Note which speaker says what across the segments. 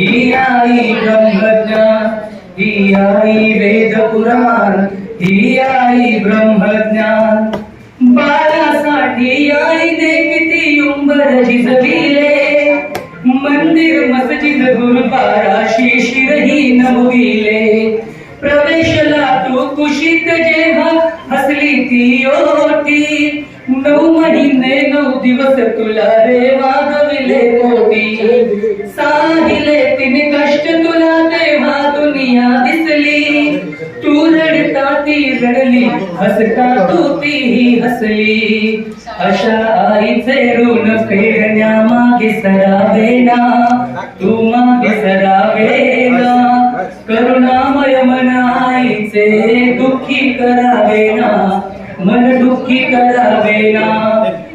Speaker 1: ही आई ब्रह्मज्ञान ही आई वेद पुराण ही आई ब्रह्मज्ञान. बाळासाठी आईने किती उंबर झिजविले मंदिर मस्जिद गुरुद्वारा शिशिरही नमविले. प्रवेशला तू कुशीत जेव्हा हसली ती ओटी. नऊ महिने नऊ दिवस तुला रे होती साहिले तिने कष्ट तुला तेव्हा दुनिया दिसली. तू रडता ती रडली हसता तू तीही हसली. अशा आईचे ऋण फेडण्या मागे सरावे ना तू मागे सरावे ना करुणामय मनाईचे दुःखी करावे ना मन दुःखी करावे ना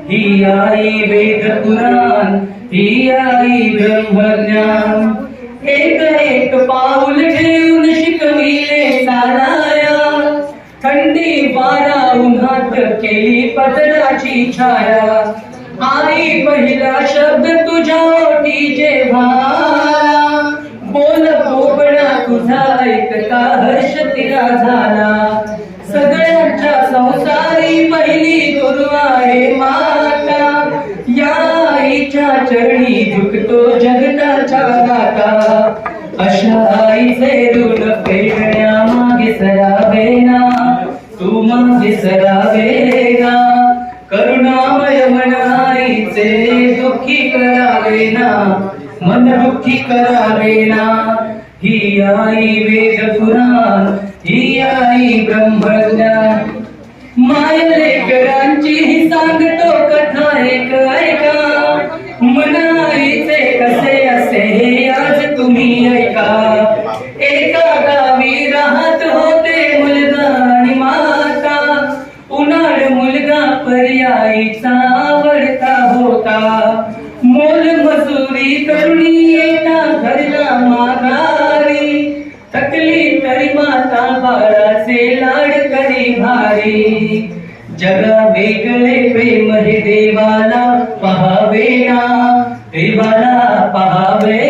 Speaker 1: ही आई वेद पुराण ही आई ब्रह्मज्ञान. एक एक पाऊल ठेवून शिकविले साराया थंडी वारा उन्हात केली पदराची छाया. आई पहिला शब्द तुझ्या ओटी जेव्हा बोल कोकणा तुझा ऐकता हर्ष तिला झाला. सगळ्यांच्या संसारी पहिली गुरु आहे मा चरणी झुकतो जगताच्या दाता अशा आईचे ऋण फेडण्या मागे सरावे ना तू मागे सरावे ना करुणामय मन दुःखी करावे ना मन दुःखी करावे ना ही आई वेद पुराण ही आई ब्रह्मज्ञान. मायलेकरांची ही सांगतो तुम्ही ऐका एका गावी राहत होते मुलगा आणि माता उन्हाळ मुलगा पर्यायीचा आवडता होता मोल मजुरी करुणी येता घरला माघारी थकली तरी माता बाळाचे लाड करी भारी जगा वेगळे प्रेम हे देवाला पहावे ना देवाला पहावे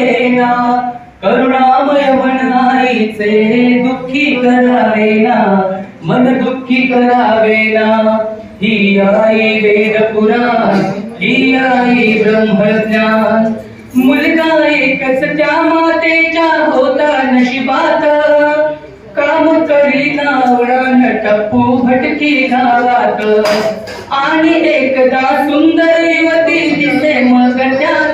Speaker 1: करुणामय म्हणणारीचे दुःखी करावे ना मन दुःखी करावे ना. ही आई वेद पुराण ही आई ब्रह्मज्ञान. मुलगा एकच त्या मातेच्या होता नशिबात. काम करी नावळण टप्पू भटकी गावात. आणि एकदा सुंदर युवती दिसे मग त्याला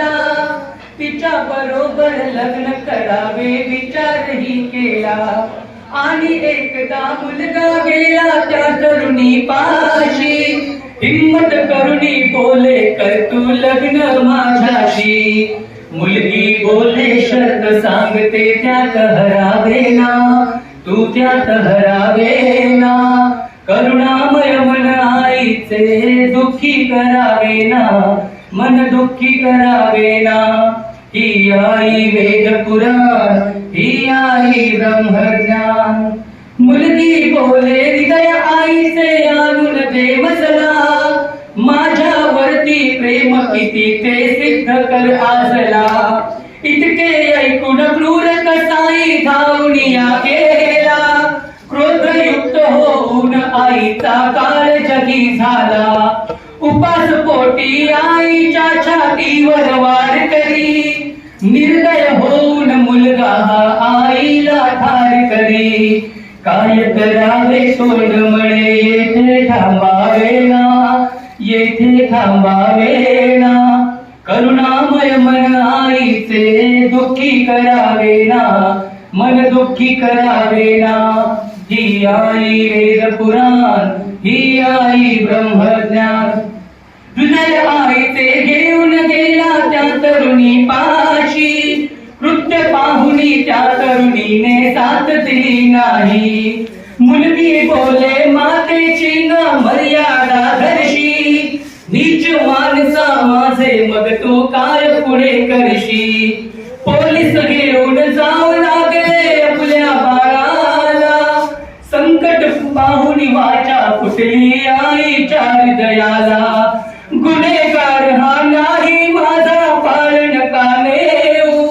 Speaker 1: बरोबर लग्न करावे विचारही केला. आणि एकदा मुलगा गेला त्या तरुणी पाशी हिम्मत करुणी बोले कर तू लग्न माझ्याशी. मुलगी बोले शर्त सांगते त्यात हरावे ना. तू त्यात हरावे ना. करुणामय मन आईचे दुःखी करावे ना. मन दुःखी करावे ना. ही आई वेद पुराण ही आई ब्रह्मज्ञान. मुलगी बोले हृदय आईचे आणून दे मजला माझ्यावरती प्रेम किती ते सिद्ध कर आजला. इतके ऐकून क्रूर कसाई धावणिया गेला. क्रोधयुक्त होऊन आईचा काळ जगी झाला. उपास पोटी आईच्या छातीवर वार करी. निर्दय होऊन मुलगा आईला ठार करी. काय करावे सोड म्हणे येथे थांबावे ना येथे थांबावे ना. करुणामय मन आईचे दुःखी करावे ना मन दुःखी करावे ना. ही आई वेद पुराण ही आई ब्रह्मज्ञान. हृदय आईचे घेऊन गेला त्या तरुणी पाशी. कृत्य पाहुनी त्या तरुणीने साथ दिली नाही. मुलगी बोले मातेची न मर्यादा धरशी. नीच माणसा माझे मग तू काय पुढे करशी? पोलीस घेऊन जाऊ लागले आपल्या बाळाला. संकट पाहुणी वाचा कुठली आईच्या हृदयाला गुन्हेगार हा नाही माझा पालन कामेऊ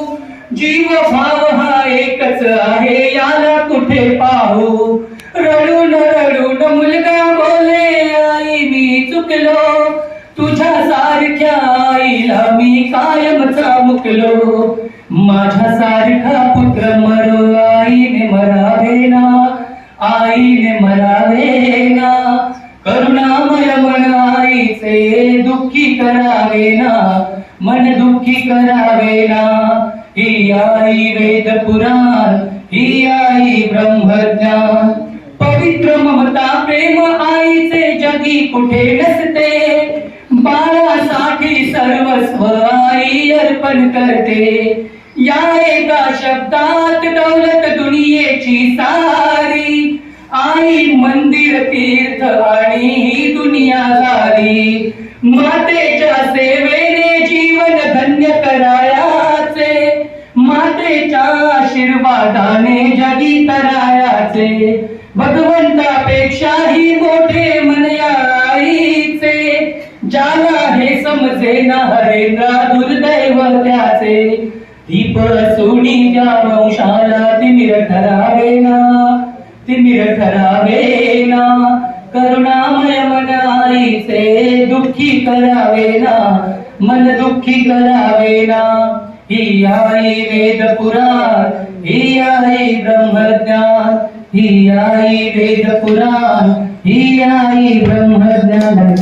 Speaker 1: जीव फाव हा एकच आहे याला कुठे पाहू? रडून रडून मुलगा बोले आई मी चुकलो. तुझ्या सारख्या आईला मी कायमचा मुकलो माझ्या सारखा पुत्र मरो आईने मरावे ना आईने मरावे ना करुणामय मन दुःखी करावे ना मन दुःखी करावे ना। ही आई वेद पुराण ही आई ब्रह्मज्ञान। पवित्र ममता प्रेम आईचे जगी कुठे नसते? बाळासाठी सर्वस्व आई अर्पण करते। या एका शब्दात दौलत दुनियेची सारी मंदिर तीर्थ आणि ही दुनिया झाली मातेच्या सेवेने जीवन धन्य करायाचे. मातेच्या आशीर्वादाने जगी करायाचे भगवंतापेक्षाही मोठे मन आईचे. ज्याला हे समजे ना हरेंद्रा दुर्दैव त्याचे. दीप सोडी त्या वंशाला तिमिर ठरावे ना. तिमिर ठरावे ना करुणामय मन आईचे दुःखी करावे ना मन दुःखी करावे ना ही आई वेद पुराण ही आई ब्रह्मज्ञान ही आई वेद पुराण ही आई ब्रह्मज्ञान.